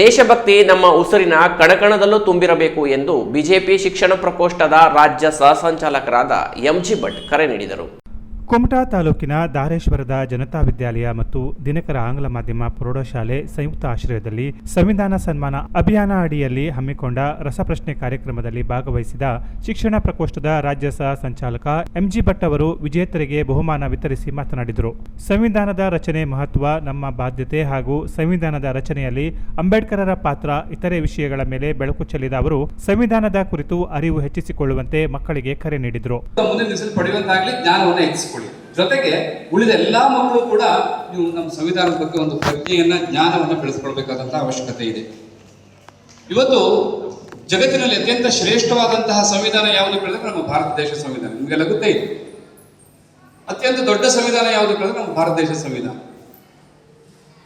ದೇಶಭಕ್ತಿ ನಮ್ಮ ಉಸಿರಿನ ಕಣಕಣದಲ್ಲೂ ತುಂಬಿರಬೇಕು ಎಂದು ಬಿಜೆಪಿ ಶಿಕ್ಷಣ ಪ್ರಕೋಷ್ಠದ ರಾಜ್ಯ ಸಹಸಂಚಾಲಕರಾದ ಎಂಜಿ ಭಟ್ ಕರೆ ನೀಡಿದರು. ಕುಮಟಾ ತಾಲೂಕಿನ ಧಾರೇಶ್ವರದ ಜನತಾ ವಿದ್ಯಾಲಯ ಮತ್ತು ದಿನಕರ ಆಂಗ್ಲ ಮಾಧ್ಯಮ ಪ್ರೌಢಶಾಲೆ ಸಂಯುಕ್ತ ಆಶ್ರಯದಲ್ಲಿ ಸಂವಿಧಾನ ಸನ್ಮಾನ ಅಭಿಯಾನ ಅಡಿಯಲ್ಲಿ ಹಮ್ಮಿಕೊಂಡ ರಸಪ್ರಶ್ನೆ ಕಾರ್ಯಕ್ರಮದಲ್ಲಿ ಭಾಗವಹಿಸಿದ ಶಿಕ್ಷಣ ಪ್ರಕೋಷ್ಠದ ರಾಜ್ಯ ಸಹ ಸಂಚಾಲಕ ಎಂಜಿ ಭಟ್ ಅವರು ವಿಜೇತರಿಗೆ ಬಹುಮಾನ ವಿತರಿಸಿ ಮಾತನಾಡಿದರು. ಸಂವಿಧಾನದ ರಚನೆ ಮಹತ್ವ, ನಮ್ಮ ಬಾಧ್ಯತೆ ಹಾಗೂ ಸಂವಿಧಾನದ ರಚನೆಯಲ್ಲಿ ಅಂಬೇಡ್ಕರರ ಪಾತ್ರ, ಇತರೆ ವಿಷಯಗಳ ಮೇಲೆ ಬೆಳಕು ಚೆಲ್ಲಿದ ಅವರು, ಸಂವಿಧಾನದ ಕುರಿತು ಅರಿವು ಹೆಚ್ಚಿಸಿಕೊಳ್ಳುವಂತೆ ಮಕ್ಕಳಿಗೆ ಕರೆ ನೀಡಿದರು. ಜೊತೆಗೆ ಉಳಿದ ಎಲ್ಲಾ ಮಕ್ಕಳು ಕೂಡ ನೀವು ನಮ್ಮ ಸಂವಿಧಾನದ ಬಗ್ಗೆ ಒಂದು ಪ್ರಜ್ಞೆಯನ್ನ, ಜ್ಞಾನವನ್ನು ಬೆಳೆಸ್ಕೊಳ್ಬೇಕಾದಂಥ ಅವಶ್ಯಕತೆ ಇದೆ. ಇವತ್ತು ಜಗತ್ತಿನಲ್ಲಿ ಅತ್ಯಂತ ಶ್ರೇಷ್ಠವಾದಂತಹ ಸಂವಿಧಾನ ಯಾವುದು ಕೇಳಿದ್ರೆ ನಮ್ಮ ಭಾರತ ದೇಶ ಸಂವಿಧಾನ. ನಿಮಗೆಲ್ಲ ಗೊತ್ತೇ ಇದೆ. ಅತ್ಯಂತ ದೊಡ್ಡ ಸಂವಿಧಾನ ಯಾವುದು ಕೇಳಿದ್ರೆ ನಮ್ಮ ಭಾರತ ದೇಶ ಸಂವಿಧಾನ.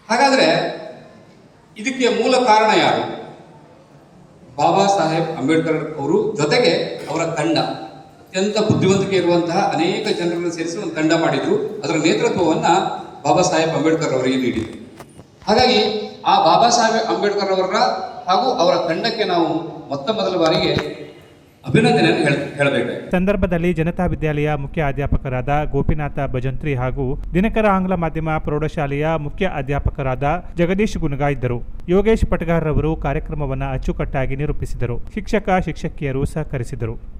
ಹಾಗಾದ್ರೆ ಇದಕ್ಕೆ ಮೂಲ ಕಾರಣ ಯಾರು? ಬಾಬಾ ಸಾಹೇಬ್ ಅಂಬೇಡ್ಕರ್ ಅವರು ಜೊತೆಗೆ ಅವರ ತಂಡ. ಅತ್ಯಂತ ಬುದ್ಧಿವಂತಿಕೆ ಇರುವಂತಹ ಅನೇಕ ಜನರನ್ನು ಸೇರಿಸಿ ಒಂದು ತಂಡ ಮಾಡಿದ್ರು. ಅದರ ನೇತೃತ್ವವನ್ನ ಬಾಬಾ ಸಾಹೇಬ್ ಅಂಬೇಡ್ಕರ್ ಅವರಿಗೆ ನೀಡಿದರು. ಹಾಗಾಗಿ ಆ ಬಾಬಾ ಸಾಹೇಬ್ ಅಂಬೇಡ್ಕರ್ ಅವರ ಹಾಗೂ ಅವರ ತಂಡಕ್ಕೆ ನಾವು ಮೊತ್ತ ಮೊದಲ ಬಾರಿಗೆ ಅಭಿನಂದನೆಯನ್ನು ಹೇಳಬೇಕು. ಸಂದರ್ಭದಲ್ಲಿ ಜನತಾ ವಿದ್ಯಾಲಯ ಮುಖ್ಯ ಅಧ್ಯಾಪಕರಾದ ಗೋಪಿನಾಥ ಭಜಂತ್ರಿ ಹಾಗೂ ದಿನಕರ ಆಂಗ್ಲ ಮಾಧ್ಯಮ ಪ್ರೌಢಶಾಲೆಯ ಮುಖ್ಯ ಅಧ್ಯಾಪಕರಾದ ಜಗದೀಶ್ ಗುಣಗಾ ಇದ್ದರು. ಯೋಗೇಶ್ ಪಟಗಾರ್ರವರು ಕಾರ್ಯಕ್ರಮವನ್ನು ಅಚ್ಚುಕಟ್ಟಾಗಿ ನಿರೂಪಿಸಿದರು. ಶಿಕ್ಷಕ, ಶಿಕ್ಷಕಿಯರು ಸಹಕರಿಸಿದರು.